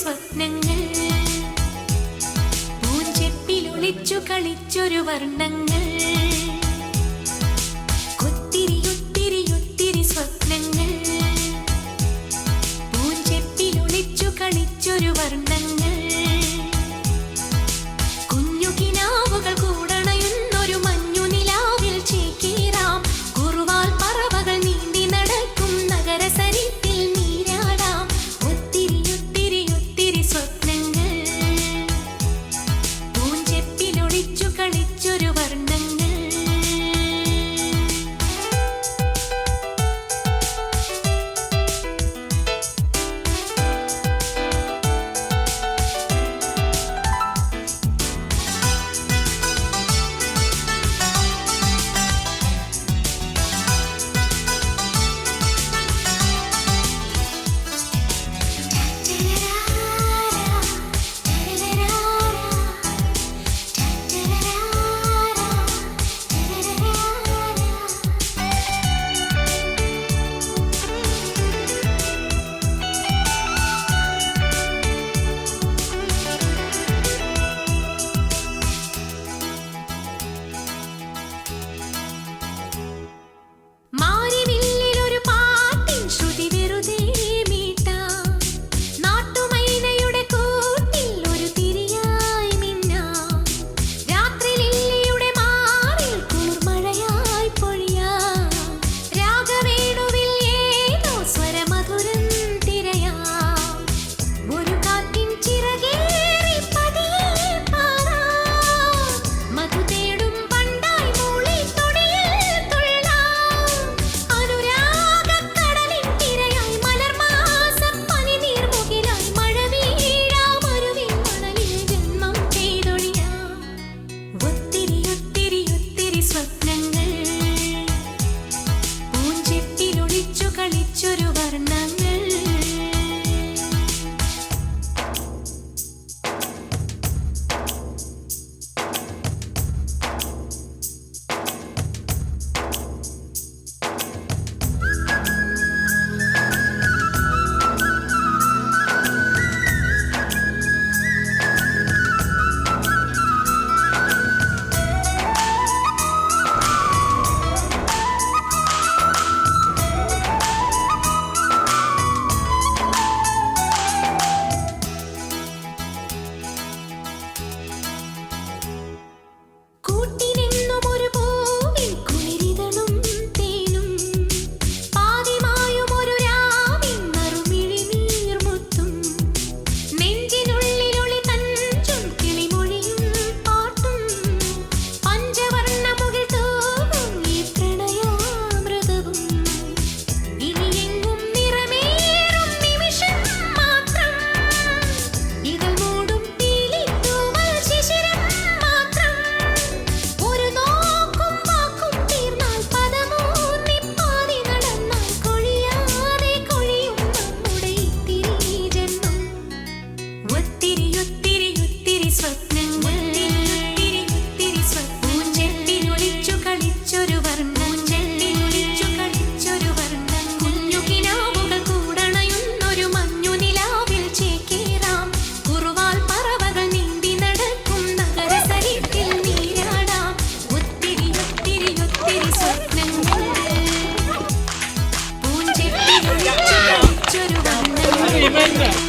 സ്വപ്നങ്ങൾ. പൂഞ്ചെപ്പിലൊളിച്ചു കളിച്ചൊരു വർണങ്ങൾ. ഒത്തിരി ഒത്തിരി ഒത്തിരി സ്വപ്നങ്ങൾ പൂഞ്ചെപ്പിലൊളിച്ചു കളിച്ചൊരു വർണ President.